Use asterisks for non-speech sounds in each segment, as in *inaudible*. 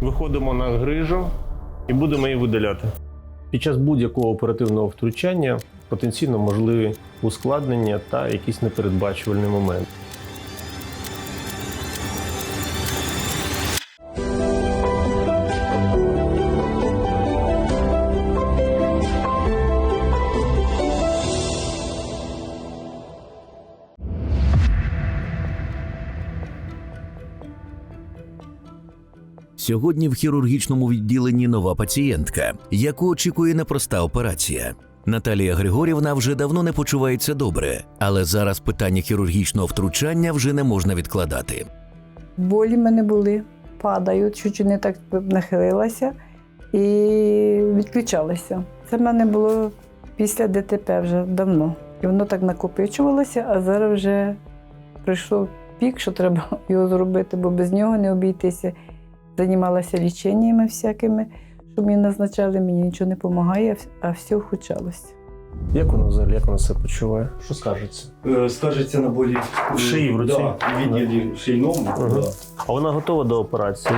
Виходимо на грижу і будемо її видаляти. Під час будь-якого оперативного втручання потенційно можливі ускладнення та якісь непередбачувальні моменти. Сьогодні в хірургічному відділенні нова пацієнтка, яку очікує непроста операція. Наталія Григорівна вже давно не почувається добре, але зараз питання хірургічного втручання вже не можна відкладати. Болі в мене були, падають, чуть не так нахилилася і відключалася. Це в мене було після ДТП вже давно. І воно так накопичувалося, а зараз вже прийшов пік, що треба *laughs* його зробити, бо без нього не обійтися. Займалася ліченнями всякими, що мені назначали, мені нічого не допомагає, а все вхучалося. Як воно взагалі, як воно себе почуває? Що скажеться? Е, Скажеться на болі В шиї, в руці? Да, в відділі шийному. Ага. Да. А вона готова до операції?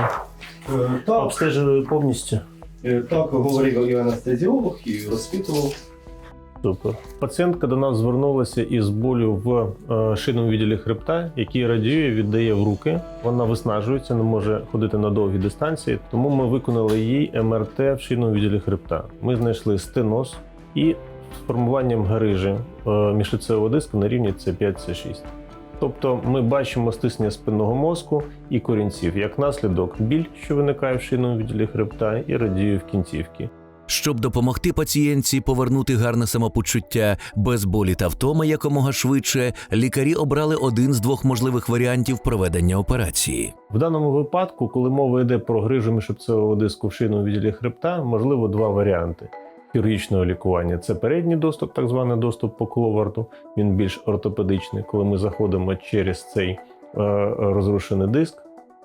Е, Так, Обстежили повністю? е, так говорив і анестезіолог, і розпитував. Супер. Пацієнтка до нас звернулася із болю в е, шийному відділі хребта, який радіює, віддає в руки. Вона виснажується, не може ходити на довгі дистанції. Тому ми виконали їй МРТ в шийному відділі хребта. Ми знайшли стеноз і з формуванням грижі е, міжліцевого диску на рівні С5-С6. Тобто ми бачимо стиснення спинного мозку і корінців, як наслідок біль, що виникає в шийному відділі хребта, і радію в кінцівки. Щоб допомогти пацієнтці повернути гарне самопочуття без болі та втоми якомога швидше, лікарі обрали один з двох можливих варіантів проведення операції. В даному випадку, коли мова йде про грижу міжшипцевого диску в шийному відділі хребта, можливо два варіанти хірургічного лікування. Це передній доступ, так званий доступ по кловарту. Він більш ортопедичний, коли ми заходимо через цей е, розрушений диск,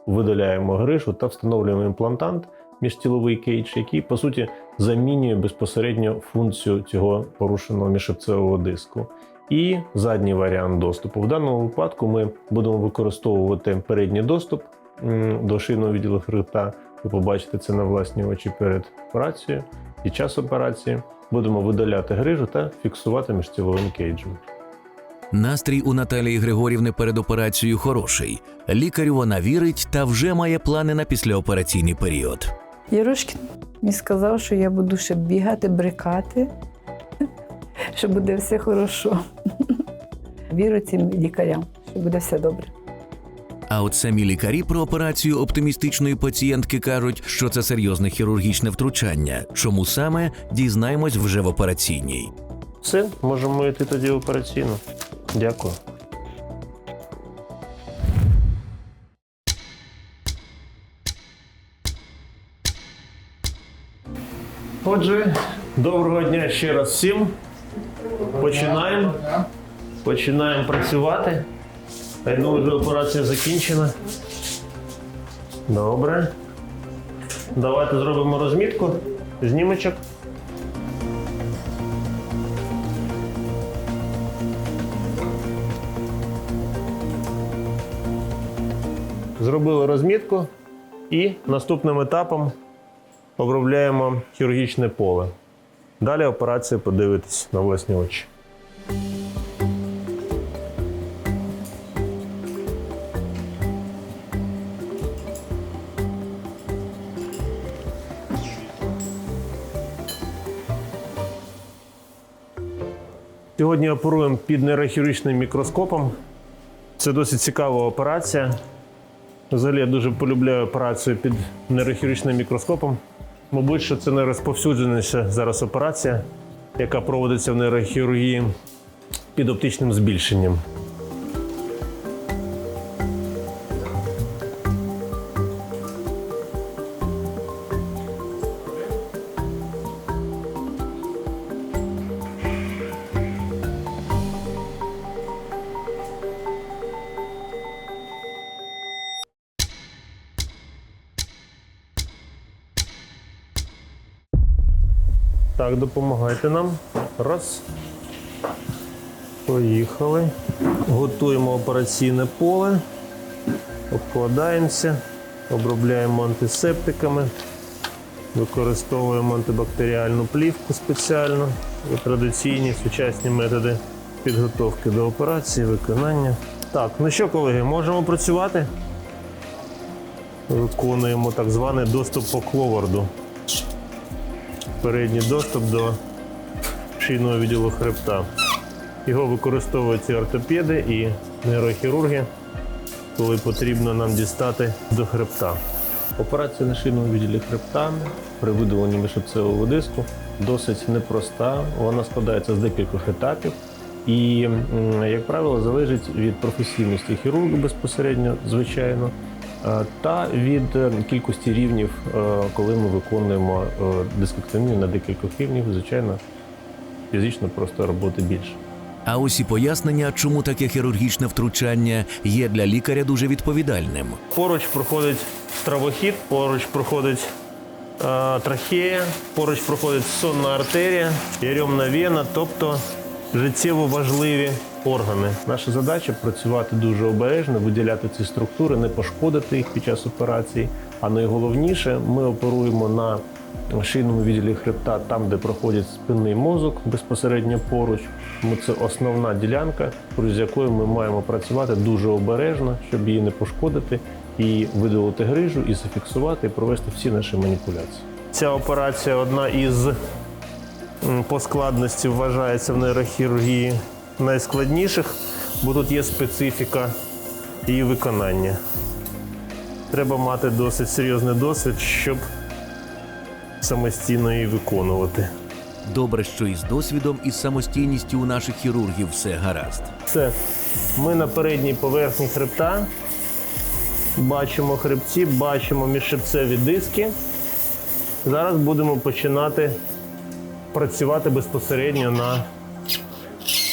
видаляємо грижу та встановлюємо імплантант міжтіловий кейдж, який по суті замінює безпосередньо функцію цього порушеного міжшипцевого диску. І задній варіант доступу. В даному випадку ми будемо використовувати передній доступ до шийного відділу хребта. Ви побачите це на власні очі перед операцією. Під час операції будемо видаляти грижу та фіксувати міжтіловим кейджем. Настрій у Наталії Григорівни перед операцією хороший. Лікарю вона вірить та вже має плани на післяопераційний період. Ярошкін мені сказав, що я буду ще бігати, брикати, *laughs* що буде все хорошо. *laughs* Вірю цим лікарям, що буде все добре. А от самі лікарі про операцію оптимістичної пацієнтки кажуть, що це серйозне хірургічне втручання. Чому саме дізнаємось вже в операційній. Все, можемо йти тоді в операційну. Дякую. Отже, доброго дня ще раз всім. Починаємо. Починаємо працювати. Я думаю, вже операція закінчена. Добре. Давайте зробимо розмітку. Знімочок. Зробили розмітку і наступним етапом обробляємо хірургічне поле. Далі операція подивитись на власні очі. Сьогодні оперуємо під нейрохірургічним мікроскопом. Це досить цікава операція. Взагалі я дуже полюбляю операцію під нейрохірургічним мікроскопом. Мабуть, що це найрозповсюдженіша зараз операція, яка проводиться в нейрохірургії під оптичним збільшенням. Так, допомагайте нам. Раз. Поїхали. Готуємо операційне поле. Обкладаємося. Обробляємо антисептиками, використовуємо антибактеріальну плівку спеціально і традиційні сучасні методи підготовки до операції, виконання. Так, ну що, колеги, можемо працювати? Виконуємо так званий доступ по кловарду. Передній доступ до шийного відділу хребта. Його використовують і ортопеди і нейрохірурги, коли потрібно нам дістати до хребта. Операція на шийному відділі хребта при видаленні міжшипцевого диску досить непроста. Вона складається з декількох етапів і, як правило, залежить від професійності хірурга безпосередньо, звичайно, та від е, кількості рівнів, е, коли ми виконуємо е, дискектомію на декількох рівнів, звичайно, фізично просто роботи більше. А ось і пояснення, чому таке хірургічне втручання є для лікаря дуже відповідальним. Поруч проходить стравохід, поруч проходить е, трахея, поруч проходить сонна артерія, ярьомна вена, тобто життєво важливі органи. Наша задача працювати дуже обережно, виділяти ці структури, не пошкодити їх під час операції. А найголовніше, ми оперуємо на шийному відділі хребта, там, де проходить спинний мозок безпосередньо поруч. Тому це основна ділянка, з якою ми маємо працювати дуже обережно, щоб її не пошкодити, і видалити грижу, і зафіксувати, і провести всі наші маніпуляції. Ця операція одна із по складності вважається в нейрохірургії найскладніших, бо тут є специфіка її виконання. Треба мати досить серйозний досвід, щоб самостійно її виконувати. Добре, що із досвідом і самостійністю у наших хірургів все гаразд. Все. Ми на передній поверхні хребта. Бачимо хребці, бачимо міжшипцеві диски. Зараз будемо починати працювати безпосередньо на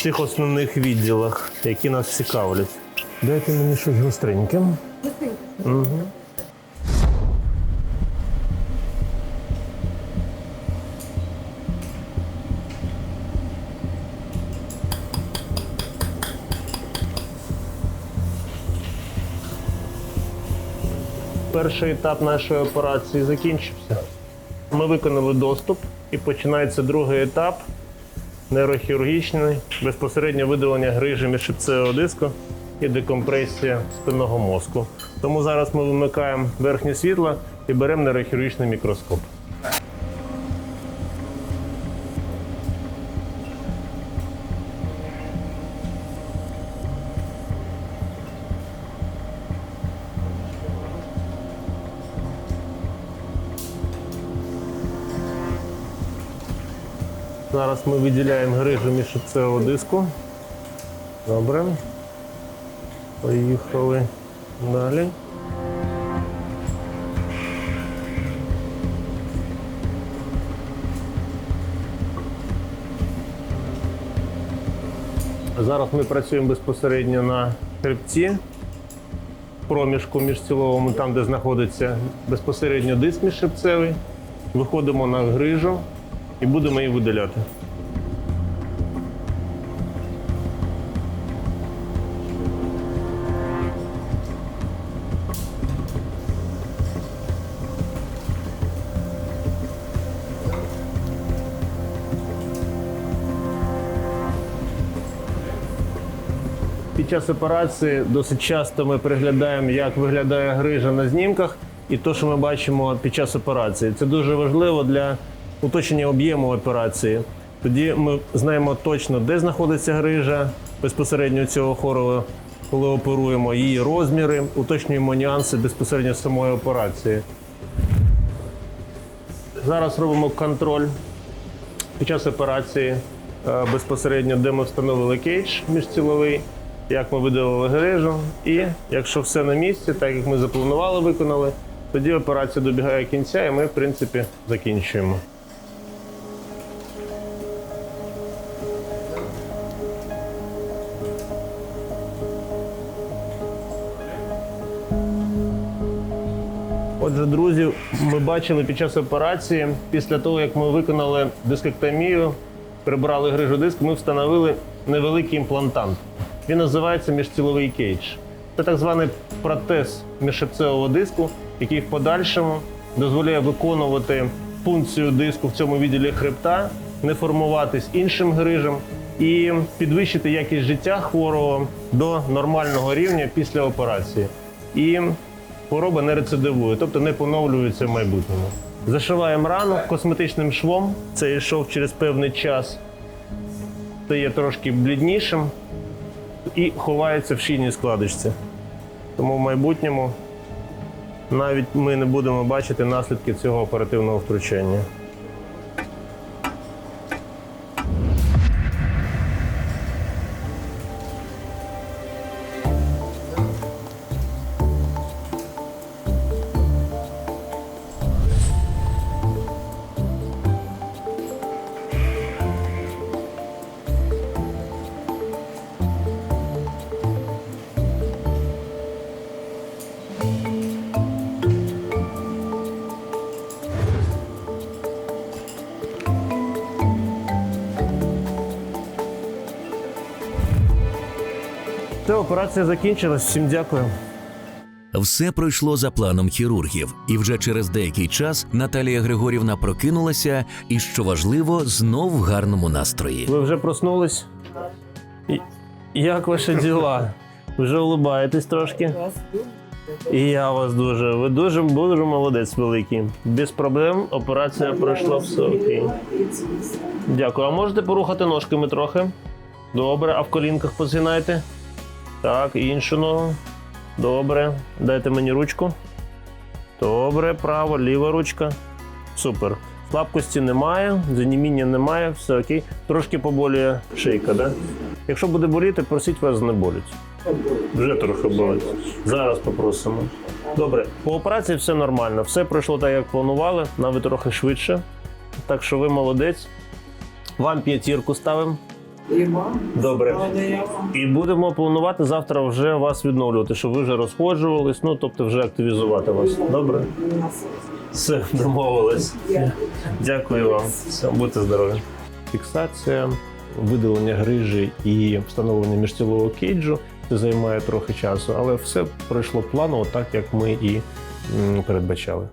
цих основних відділах, які нас цікавлять. Дайте мені щось гостреньке. Угу. Перший етап нашої операції закінчився. Ми виконали доступ і починається другий етап нейрохірургічний, безпосередньо видалення грижі міжшипцевого диску і декомпресія спинного мозку. Тому зараз ми вимикаємо верхнє світло і беремо нейрохірургічний мікроскоп. Зараз ми виділяємо грижу міжшипцевого диску. Добре. Поїхали далі. Зараз ми працюємо безпосередньо на хребці, проміжку міжціловому, там, де знаходиться безпосередньо диск міжшипцевий. Виходимо на грижу і будемо її видаляти. Під час операції досить часто ми приглядаємо, як виглядає грижа на знімках, і те, що ми бачимо під час операції. Це дуже важливо для уточнення об'єму операції. Тоді ми знаємо точно, де знаходиться грижа безпосередньо цього хорова, коли оперуємо її розміри, уточнюємо нюанси безпосередньо самої операції. Зараз робимо контроль під час операції е, безпосередньо, де ми встановили кейдж міжціловий, як ми видалили грижу. І якщо все на місці, так як ми запланували, виконали, тоді операція добігає кінця, і ми, в принципі, закінчуємо. Бачили під час операції, після того, як ми виконали дискектомію, прибрали грижу диску, ми встановили невеликий імплантант. Він називається міжціловий кейдж. Це так званий протез міжшипцевого диску, який в подальшому дозволяє виконувати функцію диску в цьому відділі хребта, не формуватись іншим грижем і підвищити якість життя хворого до нормального рівня після операції. І хвороба не рецидивує, тобто не поновлюється в майбутньому. Зашиваємо рану косметичним швом. Це йшов через певний час, стає трошки бліднішим і ховається в шийній складочці. Тому в майбутньому навіть ми не будемо бачити наслідки цього оперативного втручання. Все, операція закінчилась. Всім дякую. Все пройшло за планом хірургів, і вже через деякий час Наталія Григорівна прокинулася і, що важливо, знов в гарному настрої. Ви вже проснулись? І- Як ваші діла? Вже улибаєтесь трошки? І я вас дуже. Ви дуже дуже молодець великий. Без проблем операція пройшла все окей. Дякую. А можете порухати ножками трохи? Добре, а в колінках позгинайте? Так, іншу ногу. Добре. Дайте мені ручку. Добре, право, ліва ручка. Супер. Слабкості немає, заніміння немає, все окей. Трошки поболює шийка, да? Якщо буде боліти, просіть вас не болить. Вже трохи болить. Зараз попросимо. Добре, по операції все нормально. Все пройшло так, як планували, навіть трохи швидше. Так що ви молодець. Вам п'ятірку ставимо. Добре. І будемо планувати завтра вже вас відновлювати, щоб ви вже розходжувались, ну тобто вже активізувати вас. Добре? Все, домовились. Дякую вам. Все, будьте здорові. Фіксація, видалення грижі і встановлення міжтілового кейджу це займає трохи часу, але все пройшло планово, так як ми і передбачали.